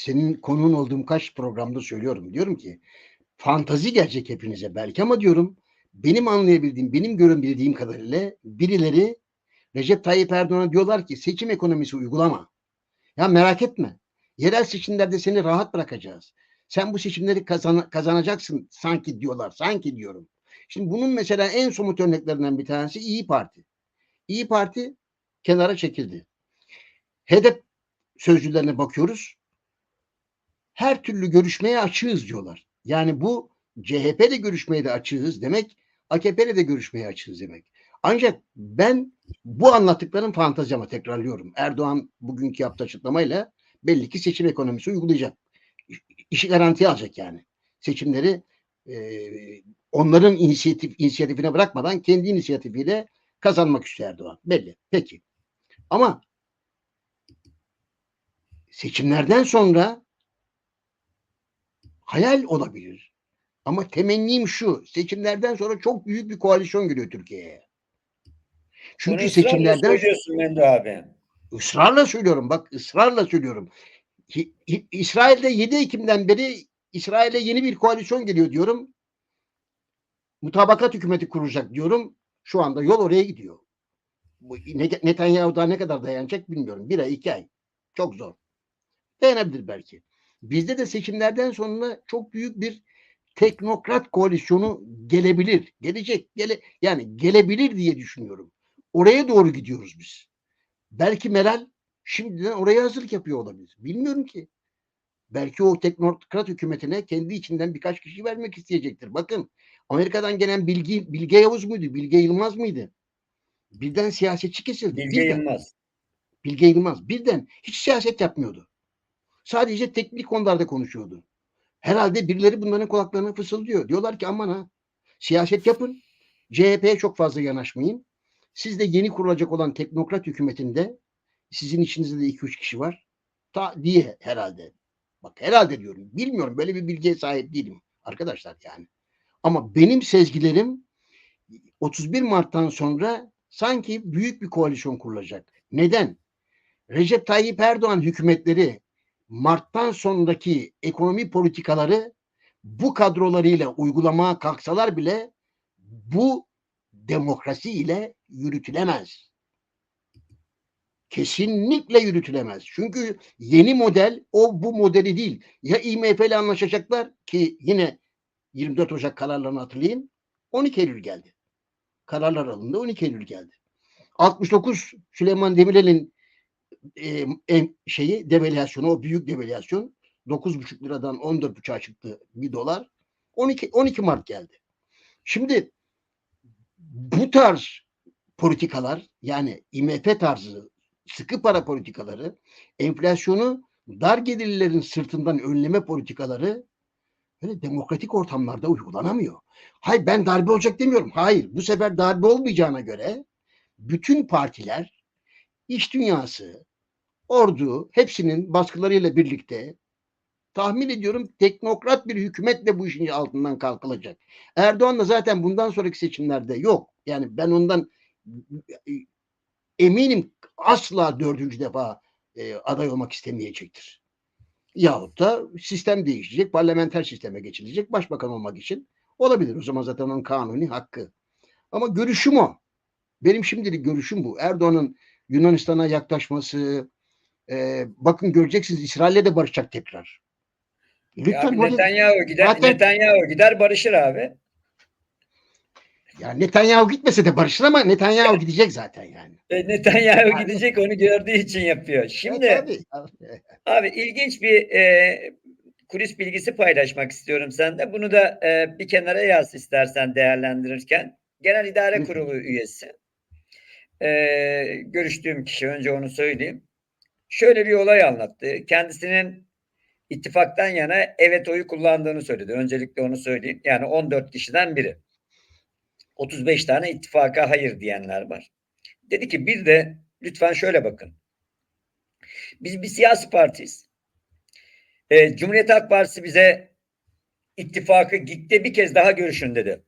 senin konuğun olduğum kaç programda söylüyorum. Diyorum ki fantazi gelecek hepinize belki ama diyorum benim anlayabildiğim, benim görebildiğim kadarıyla birileri Recep Tayyip Erdoğan'a diyorlar ki seçim ekonomisi uygulama. Ya merak etme. Yerel seçimlerde seni rahat bırakacağız. Sen bu seçimleri kazan kazanacaksın sanki diyorlar. Sanki diyorum. Şimdi bunun mesela en somut örneklerinden bir tanesi İyi Parti. İyi Parti kenara çekildi. HEDEP sözcülerine bakıyoruz. Her türlü görüşmeye açığız diyorlar. Yani bu CHP'le görüşmeye de açığız demek, AKP'yle de görüşmeye açığız demek. Ancak ben bu anlattıklarım fantezi ama tekrarlıyorum. Erdoğan bugünkü yaptığı açıklamayla belli ki seçim ekonomisi uygulayacak. İşi garantiye alacak yani. Seçimleri e, onların inisiyatif, inisiyatifine bırakmadan kendi inisiyatifiyle kazanmak istiyor Erdoğan. Belli. Peki. Ama seçimlerden sonra hayal olabilir. Ama temennim şu. Seçimlerden sonra çok büyük bir koalisyon geliyor Türkiye'ye. Çünkü Bunu seçimlerden söylüyorsun Mendo abi. ısrarla söylüyorum bak ısrarla söylüyorum. İsrail'de 7 Ekim'den beri İsrail'e yeni bir koalisyon geliyor diyorum. Mutabakat hükümeti kuracak diyorum. Şu anda yol oraya gidiyor. Bu Ne- Netanyahu daha ne kadar dayanacak bilmiyorum. Bir ay, iki ay. Çok zor. Dayanabilir belki. Bizde de seçimlerden sonra çok büyük bir teknokrat koalisyonu gelebilir. Gelecek. Gele, yani gelebilir diye düşünüyorum. Oraya doğru gidiyoruz biz. Belki Meral şimdiden oraya hazırlık yapıyor olabilir. Bilmiyorum ki. Belki o teknokrat hükümetine kendi içinden birkaç kişi vermek isteyecektir. Bakın Amerika'dan gelen Bilgi, Bilge Yavuz muydu? Bilge Yılmaz mıydı? Birden siyasetçi kesildi. Bilge Birden. Yılmaz. Bilge Yılmaz birden hiç siyaset yapmıyordu. Sadece teknik konularda konuşuyordu. Herhalde birileri bunların kulaklarına fısıldıyor. Diyorlar ki aman ha siyaset yapın. CHP'ye çok fazla yanaşmayın. Siz de yeni kurulacak olan teknokrat hükümetinde sizin içinizde de 2-3 kişi var. Ta diye herhalde. Bak herhalde diyorum. Bilmiyorum. Böyle bir bilgiye sahip değilim. Arkadaşlar yani. Ama benim sezgilerim 31 Mart'tan sonra sanki büyük bir koalisyon kurulacak. Neden? Recep Tayyip Erdoğan hükümetleri Mart'tan sonraki ekonomi politikaları bu kadrolarıyla uygulamaya kalksalar bile bu demokrasi ile yürütülemez. Kesinlikle yürütülemez. Çünkü yeni model o bu modeli değil. Ya IMF ile anlaşacaklar ki yine 24 Ocak kararlarını hatırlayın. 12 Eylül geldi. Kararlar alındı 12 Eylül geldi. 69 Süleyman Demirel'in e, şeyi devalüasyonu o büyük devalüasyon 9,5 liradan 14,5'a çıktı bir dolar. 12 12 Mart geldi. Şimdi bu tarz politikalar yani IMF tarzı sıkı para politikaları enflasyonu dar gelirlilerin sırtından önleme politikaları böyle demokratik ortamlarda uygulanamıyor. Hayır ben darbe olacak demiyorum. Hayır bu sefer darbe olmayacağına göre bütün partiler iş dünyası, ordu hepsinin baskılarıyla birlikte tahmin ediyorum teknokrat bir hükümetle bu işin altından kalkılacak. Erdoğan da zaten bundan sonraki seçimlerde yok. Yani ben ondan eminim asla dördüncü defa e, aday olmak istemeyecektir. Yahut da sistem değişecek, parlamenter sisteme geçilecek başbakan olmak için olabilir. O zaman zaten onun kanuni hakkı. Ama görüşüm o. Benim şimdilik görüşüm bu. Erdoğan'ın Yunanistan'a yaklaşması, e, bakın göreceksiniz İsrail'le de barışacak tekrar. Ya abi Netanyahu gider, Zaten- Netanyahu gider barışır abi. Ya Netanyahu gitmese de barışır ama Netanyahu gidecek zaten yani. E, Netanyahu Yani- gidecek onu gördüğü için yapıyor. Şimdi Ya tabii. abi ilginç bir e, kulis bilgisi paylaşmak istiyorum sende. Bunu da e, bir kenara yaz istersen değerlendirirken. Genel İdare. Kurulu üyesi. E, görüştüğüm kişi önce onu söyleyeyim. Şöyle bir olay anlattı. Kendisinin ittifaktan yana evet oyu kullandığını söyledi. Öncelikle onu söyleyeyim. Yani 14 kişiden biri. 35 tane ittifaka hayır diyenler var. Dedi ki bir de lütfen şöyle bakın. Biz bir siyasi partiyiz. Ee, Cumhuriyet Halk Partisi bize ittifakı gitti bir kez daha görüşün dedi.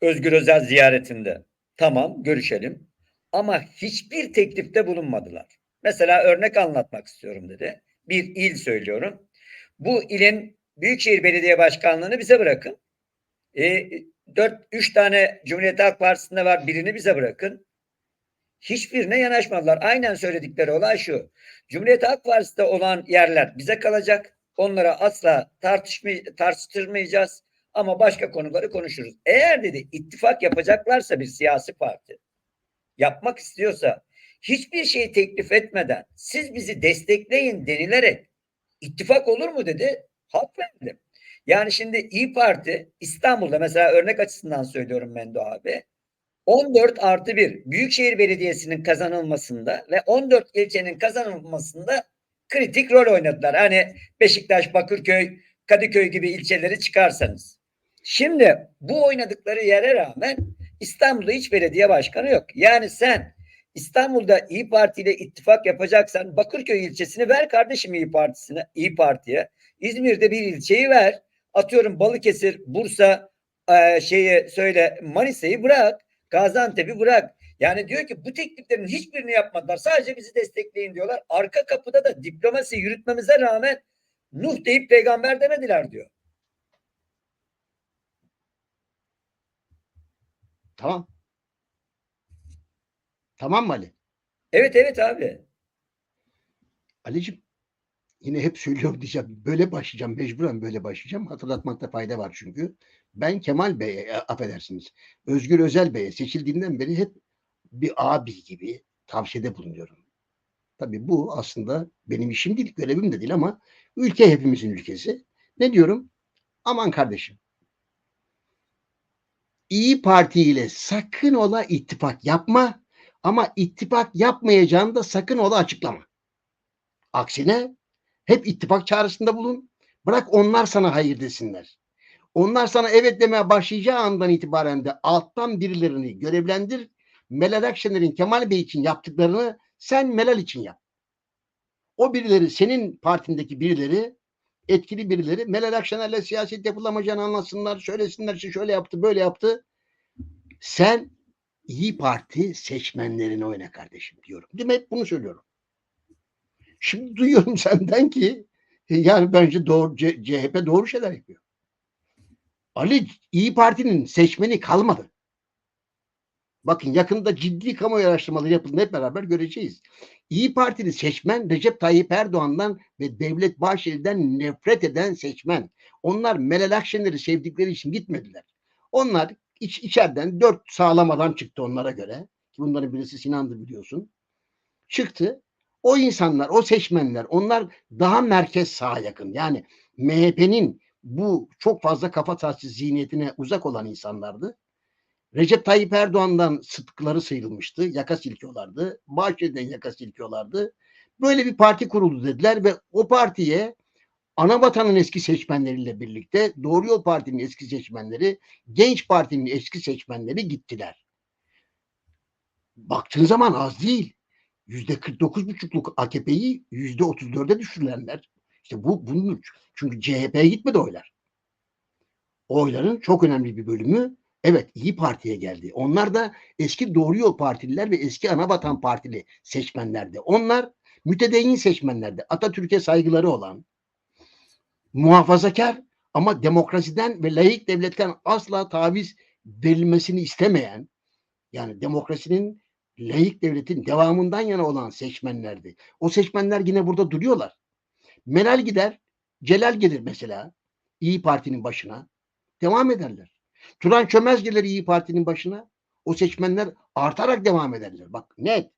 Özgür Özel ziyaretinde. Tamam görüşelim. Ama hiçbir teklifte bulunmadılar. Mesela örnek anlatmak istiyorum dedi. bir il söylüyorum. Bu ilin Büyükşehir Belediye Başkanlığı'nı bize bırakın. E, 4 3 tane Cumhuriyet Halk Partisi'nde var. Birini bize bırakın. Hiçbirine yanaşmadılar. Aynen söyledikleri olay şu. Cumhuriyet Halk Partisi'de olan yerler bize kalacak. Onlara asla tartışmay tartıştırmayacağız. Ama başka konuları konuşuruz. Eğer dedi ittifak yapacaklarsa bir siyasi parti yapmak istiyorsa hiçbir şey teklif etmeden siz bizi destekleyin denilerek ittifak olur mu dedi. Halk verdi. Yani şimdi İyi Parti İstanbul'da mesela örnek açısından söylüyorum Mendo abi. 14 artı 1 Büyükşehir Belediyesi'nin kazanılmasında ve 14 ilçenin kazanılmasında kritik rol oynadılar. Hani Beşiktaş, Bakırköy, Kadıköy gibi ilçeleri çıkarsanız. Şimdi bu oynadıkları yere rağmen İstanbul'da hiç belediye başkanı yok. Yani sen İstanbul'da İyi Parti ile ittifak yapacaksan Bakırköy ilçesini ver kardeşim İyi Partisi'ne, İyi Parti'ye. İzmir'de bir ilçeyi ver. Atıyorum Balıkesir, Bursa, e, şeyi söyle Manisa'yı bırak. Gaziantep'i bırak. Yani diyor ki bu tekliflerin hiçbirini yapmadılar. Sadece bizi destekleyin diyorlar. Arka kapıda da diplomasi yürütmemize rağmen Nuh deyip peygamber demediler diyor. Tamam. Tamam mı Ali? Evet evet abi. Ali'cim yine hep söylüyorum diyeceğim. Böyle başlayacağım. Mecburen böyle başlayacağım. Hatırlatmakta fayda var çünkü. Ben Kemal Bey'e e, affedersiniz. Özgür Özel Bey'e seçildiğinden beri hep bir abi gibi tavsiyede bulunuyorum. Tabii bu aslında benim işim değil, görevim de değil ama ülke hepimizin ülkesi. Ne diyorum? Aman kardeşim. İyi Parti ile sakın ola ittifak yapma ama ittifak yapmayacağını da sakın ola açıklama. Aksine hep ittifak çağrısında bulun. Bırak onlar sana hayır desinler. Onlar sana evet demeye başlayacağı andan itibaren de alttan birilerini görevlendir. Meral Akşener'in Kemal Bey için yaptıklarını sen Meral için yap. O birileri senin partindeki birileri etkili birileri Meral Akşener'le siyaset yapılamayacağını anlatsınlar. Söylesinler işte şöyle yaptı böyle yaptı. Sen İyi Parti seçmenlerini oyna kardeşim diyorum. Değil mi? Hep bunu söylüyorum. Şimdi duyuyorum senden ki yani bence doğru CHP doğru şeyler yapıyor. Ali İyi Parti'nin seçmeni kalmadı. Bakın yakında ciddi kamuoyu araştırmaları yapıldığında hep beraber göreceğiz. İyi Partili seçmen Recep Tayyip Erdoğan'dan ve Devlet Bahçeli'den nefret eden seçmen. Onlar Meral Akşener'i sevdikleri için gitmediler. Onlar iç, içeriden dört sağlam adam çıktı onlara göre. Bunların birisi Sinan'dı biliyorsun. Çıktı. O insanlar, o seçmenler, onlar daha merkez sağa yakın. Yani MHP'nin bu çok fazla kafa tahsis zihniyetine uzak olan insanlardı. Recep Tayyip Erdoğan'dan sıtkıları sıyrılmıştı. Yaka silkiyorlardı. Bahçeli'den yaka silkiyorlardı. Böyle bir parti kuruldu dediler ve o partiye ana vatanın eski seçmenleriyle birlikte Doğru Yol Parti'nin eski seçmenleri, Genç Parti'nin eski seçmenleri gittiler. Baktığın zaman az değil. Yüzde 49,5'luk AKP'yi yüzde 34'e düşürülenler. İşte bu bunun çünkü CHP'ye gitmedi oylar. Oyların çok önemli bir bölümü evet İyi Parti'ye geldi. Onlar da eski Doğru Yol Partililer ve eski Anavatan Partili seçmenlerdi. Onlar mütedeyyin seçmenlerdi. Atatürk'e saygıları olan, muhafazakar ama demokrasiden ve layık devletten asla taviz verilmesini istemeyen yani demokrasinin layık devletin devamından yana olan seçmenlerdi. O seçmenler yine burada duruyorlar. Meral gider, Celal gelir mesela İyi Parti'nin başına. Devam ederler. Turan Çömez gelir İyi Parti'nin başına. O seçmenler artarak devam ederler. Bak net.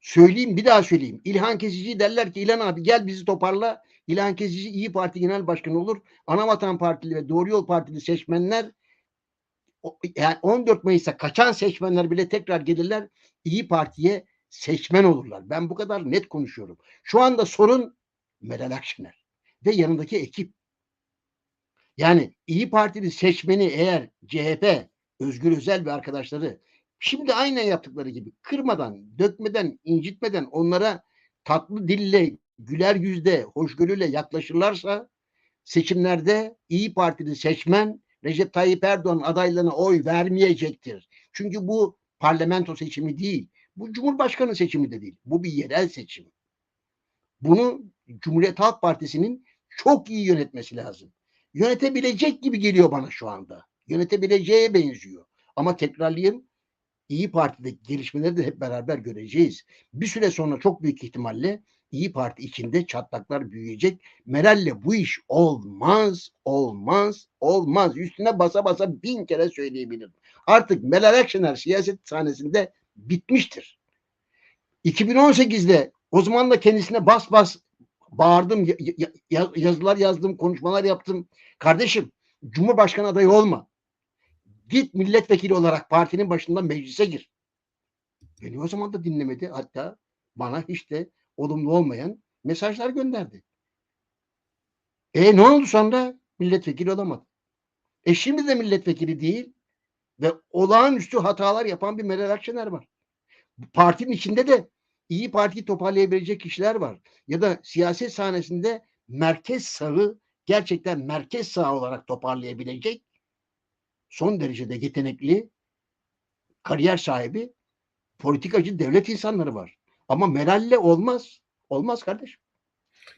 Söyleyeyim bir daha söyleyeyim. İlhan Kesici derler ki İlhan abi gel bizi toparla. İlhan Kesici İyi Parti Genel Başkanı olur. Anavatan Partili ve Doğru Yol Partili seçmenler yani 14 Mayıs'a kaçan seçmenler bile tekrar gelirler. İyi Parti'ye seçmen olurlar. Ben bu kadar net konuşuyorum. Şu anda sorun Meral Akşener ve yanındaki ekip. Yani İyi Partili seçmeni eğer CHP, Özgür Özel ve arkadaşları şimdi aynen yaptıkları gibi kırmadan, dökmeden, incitmeden onlara tatlı dille, güler yüzde, hoşgörüyle yaklaşırlarsa seçimlerde İyi Partili seçmen Recep Tayyip Erdoğan adaylarına oy vermeyecektir. Çünkü bu parlamento seçimi değil. Bu cumhurbaşkanı seçimi de değil. Bu bir yerel seçim. Bunu Cumhuriyet Halk Partisi'nin çok iyi yönetmesi lazım. Yönetebilecek gibi geliyor bana şu anda. Yönetebileceğe benziyor. Ama tekrarlayayım İyi Parti'deki gelişmeleri de hep beraber göreceğiz. Bir süre sonra çok büyük ihtimalle İyi Parti içinde çatlaklar büyüyecek. Meral'le bu iş olmaz, olmaz, olmaz. Üstüne basa basa bin kere söyleyebilirim. Artık Meral Akşener siyaset sahnesinde bitmiştir. 2018'de o zaman da kendisine bas bas bağırdım, ya- ya- ya- yazılar yazdım, konuşmalar yaptım. Kardeşim, Cumhurbaşkanı adayı olma. Git milletvekili olarak partinin başında meclise gir. Beni o zaman da dinlemedi. Hatta bana hiç de olumlu olmayan mesajlar gönderdi. E ne oldu sonra? Milletvekili olamadı. E şimdi de milletvekili değil ve olağanüstü hatalar yapan bir Meral Akşener var. Partinin içinde de iyi Partiyi toparlayabilecek kişiler var. Ya da siyaset sahnesinde merkez sağı gerçekten merkez sağ olarak toparlayabilecek son derecede yetenekli kariyer sahibi politikacı devlet insanları var. Ama Meral'le olmaz. Olmaz kardeşim.